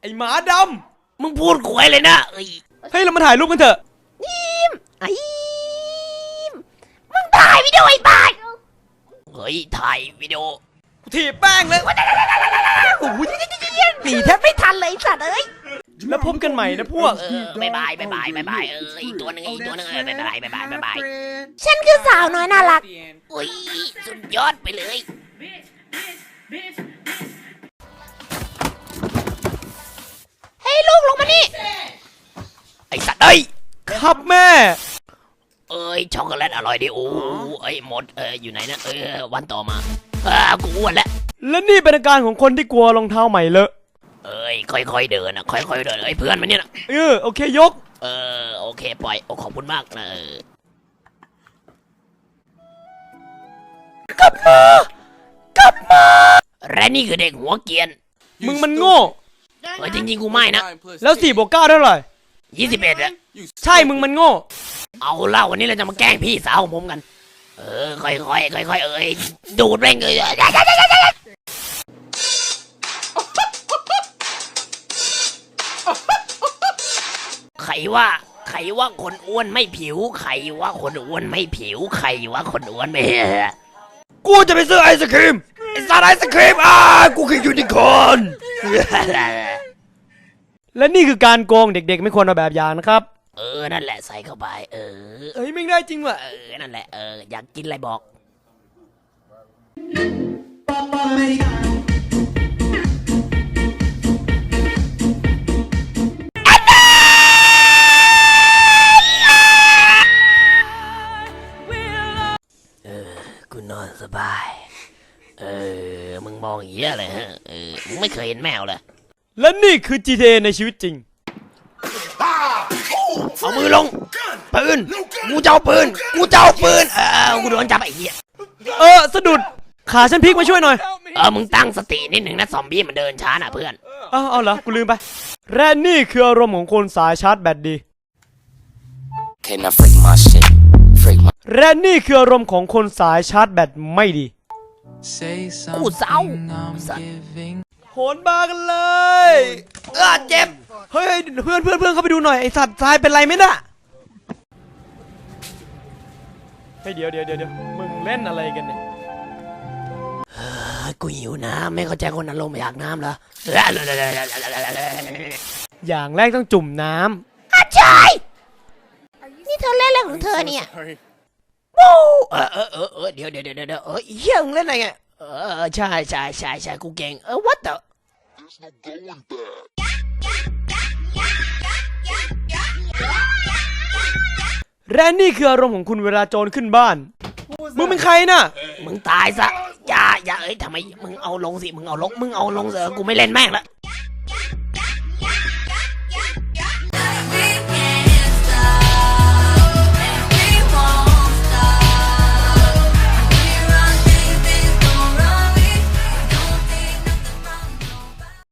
ไอหมาดมึงพูดควยเลยนะเอ้ยำเฮ้ยเรามาถ่ายรูปกันเถอะ ไอ้มึงถ่ายวิดีโอไอ้บ้าเฮ้ยถ่ายวิดีโอกูถีบแป้งเลย โอ้ยหนีแทบไม่ทันเลยไอ้สัตว์เอ้ย แล้วพบกันใหม่นะพวก เออบายบายบายบายบายบายเอออีกตัวหนึงอีกตัวหนึงเออบายบายบายบายบายบายฉันคือสาวน้อยน่ารัก โอ้ยสุดยอดไปเลย สัตว์เอ้ยครับแม่ เอ้ยช็อกโกแลตอร่อยดิโอ้เอ้ยหมดเอออยู่ไหนนะเออวันต่อมาเออกูอ้วนแล้วและนี่เป็นอาการของคนที่กลัวรองเท้าใหม่เลอะเอ้ยค่อยๆเดินนะค่อยๆเดินเอ้ยเพื่อนมันเนี่ยนะเออโอเคยก เออโอเคปล่อยโอ้ขอบคุณมากนะเออกลับมากลับมาและนี่คือเด็กหัวเกรียนมึงมันโง่เออจริงๆกูไม่นะ แล้วสี่บวกเก้าเท่าไหร่ ยี่สิบเอ็ดอะใช่มึงมันโง่ เอาเล่าวันนี้เราจะมาแกล้งพี่สาวของผมกัน เออ ค่อยๆค่อยๆเอ้ยดูดแม่งเลยใครว่าใครว่าคนอ้วนไม่ผิวใครว่าคนอ้วนไม่ผิวใครว่าคนอ้วนไม่กูจะไปซื้อไอศครีมไอสารไอศครีมอ่ากูคือยูนิคอร์น และนี่คือการโกงเด็กๆ ไม่ควรเอาแบบอย่างนะครับ เออ นั่นแหละใส่เข้าไป เออเอ้ยไม่ได้จริงว่ะ เออ นั่นแหละ เออ อยากกินอะไรบอก เออ กูนอนสบาย เออ มึงมองอย่างเงี้ยเลยฮะ เออ มึงไม่เคยเห็นแมวเลย และนี่คือ GTA ในชีวิตจริง เอามือลง ปืน กูจะเอาปืน กูจะเอาปืน เออกูโดนจับไอ้เหี้ย เออสะดุด ขาฉันพลิกมาช่วยหน่อย เออ มึงตั้งสตินิดหนึ่งนะซอมบี้มันเดินช้าน่ะเพื่อนเอาเอาเหรอ กูลืมไป และนี่คืออารมณ์ของคนสายชาร์จแบตดี Okay, now freak my shit. Freak my และนี่คืออารมณ์ของคนสายชาร์จแบตไม่ดี Say กูเศร้า something I'm สัตว์ giving โหนบากันเลยเออเจ็บ เฮ้ยเพื่อนเพื่อนเพื่อนเข้าไปดูหน่อยไอสัตว์ทรายเป็นไรไหมน่ะเฮ้ยเดี๋ยวเดี๋ยวเดี๋ยวเดี๋ยวมึงเล่นอะไรกันเนี่ยกูหิวน้ำไม่เข้าใจคนอารมณ์อยากน้ำเหรอ อย่างแรกต้องจุ่มน้ำอาจารย์นี่เธอเล่นอะไรของเธอเนี่ยวู้เออเออเออเออเดี๋ยวเดี๋ยวเดี๋ยวเดี๋ยวเออเฮียมึงเล่นอะไรไง เออใช่ใช่ใช่ใช่กูเก่ง เออ what the และนี่คืออารมณ์ของคุณเวลาโจรขึ้นบ้าน มึงเป็นใครน่ะ มึงตายซะ อย่าอย่าเอ้ยทำไม มึงเอาลงสิ มึงเอาลง มึงเอาลงเถอะกูไม่เล่นแม่งละ